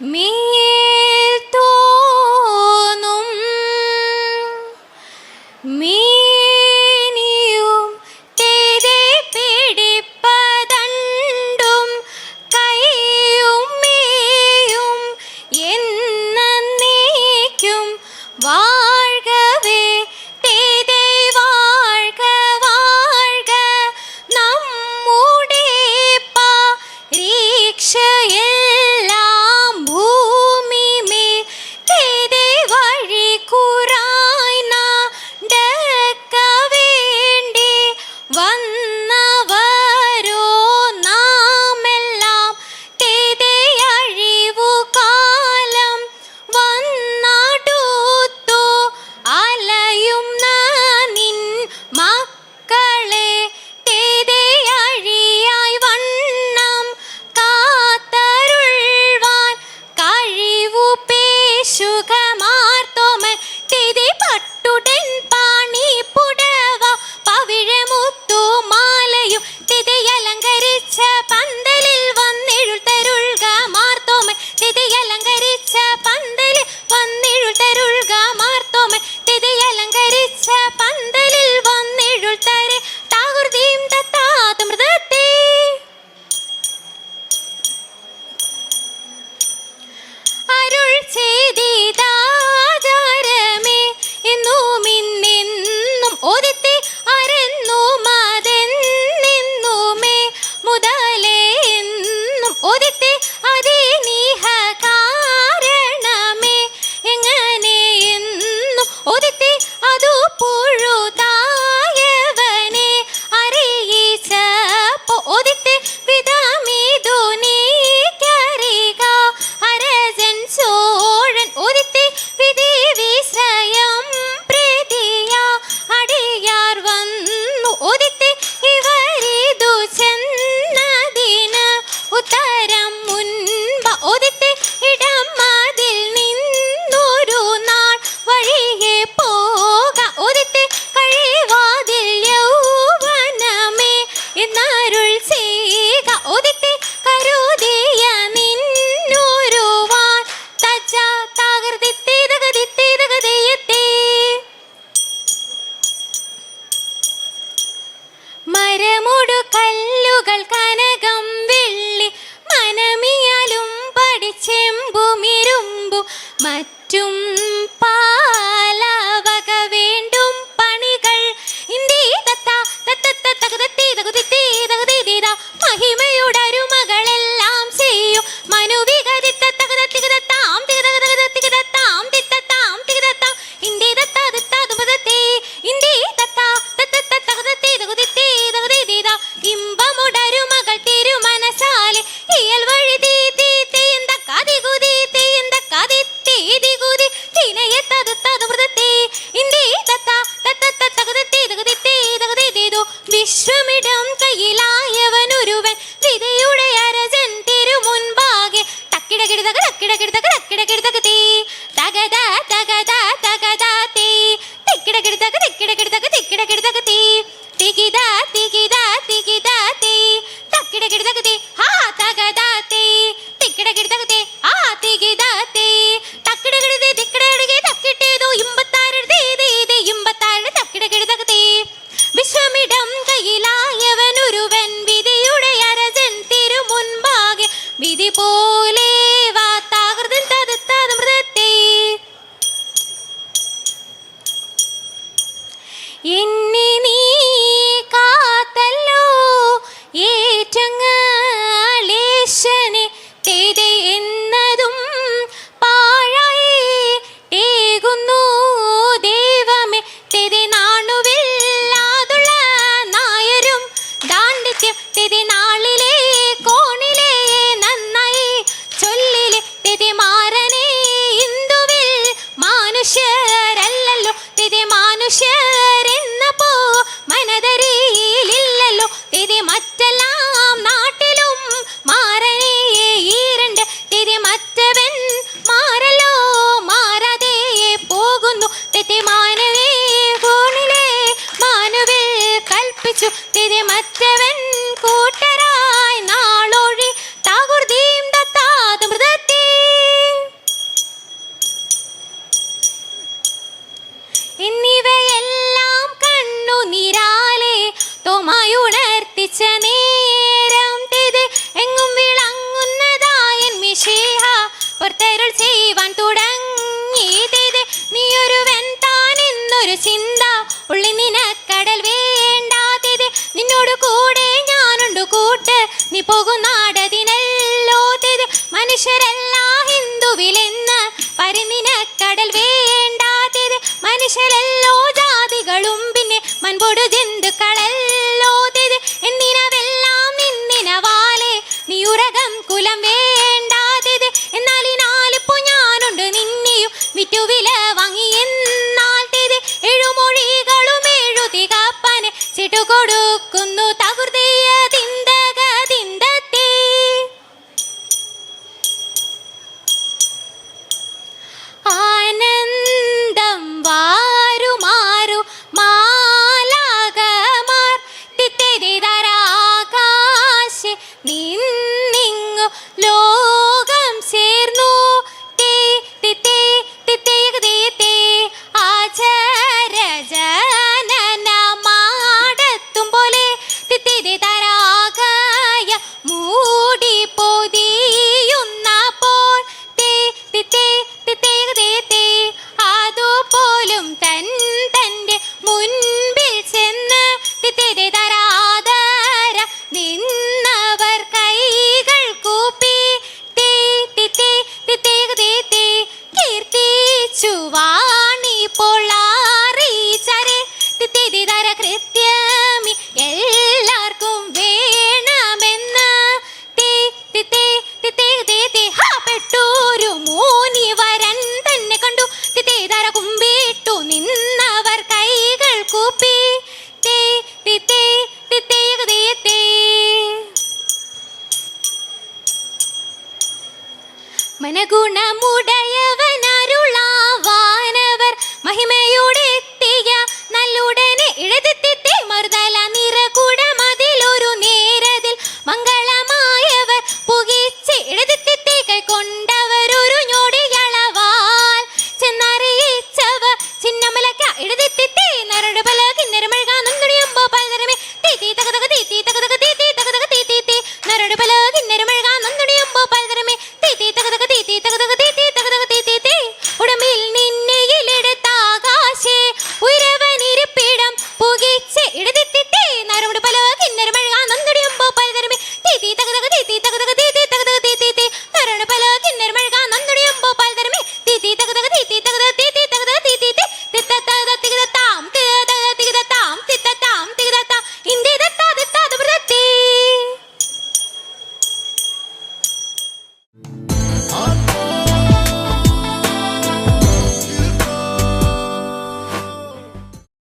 Me? name. മറ്റും ಗಿಡ ಗಿಡದಗತಿ ತಿಗಿದ ഏറ്റുങ്ങാളീശനെ ചിന്ത ഉള്ളി നിനക്കടൽ വേണ്ടാത്തത്. നിന്നോട് കൂടെ ഞാനുണ്ട് കൂട്ട്. നീ പോകുന്നാടതിനല്ലോത്തത് മനുഷ്യരെല്ലാ ഹിന്ദുവിലെന്ന് കടൽ വേണ്ടാത്തത്. മനുഷ്യരെല്ലോ ജാതികളും പിന്നെ മൻപൊടു ജന്തുക്കളല്ലോത്തത് എന്നിനവെല്ലാം നിന്നിനവാലെ? നീ ഉറകം കുലം വേ oro દીધા മനഗുണമുടയവനരുളാവാനവർ മഹിമയോടെ എത്തിയ നല്ലുടനെ ഇഴതെത്തി മറുതല നിറകുടമതിലൊരു നേരതിൽ മംഗള